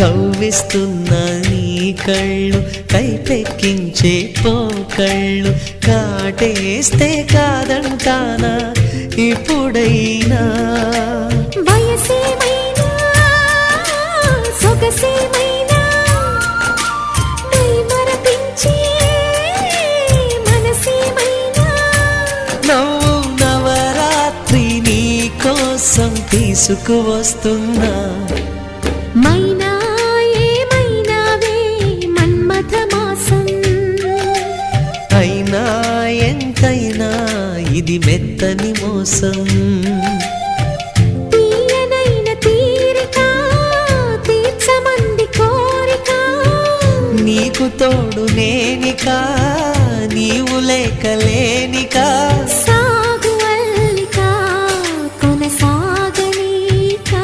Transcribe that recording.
కవ్విస్తున్న నీ కళ్ళు కైపెక్కించే పోకళ్ళు. కాటేస్తే కాదంటానా ఇప్పుడైనా? వయసేమైనా సొగసేమైనా? మై కోసం తీసుకువస్తున్నా. మైనా ఇది మెత్తని మోసం. నీకు తోడు నేనిక నీవు లేక లేనిక. సాగు కొనసాగనికా.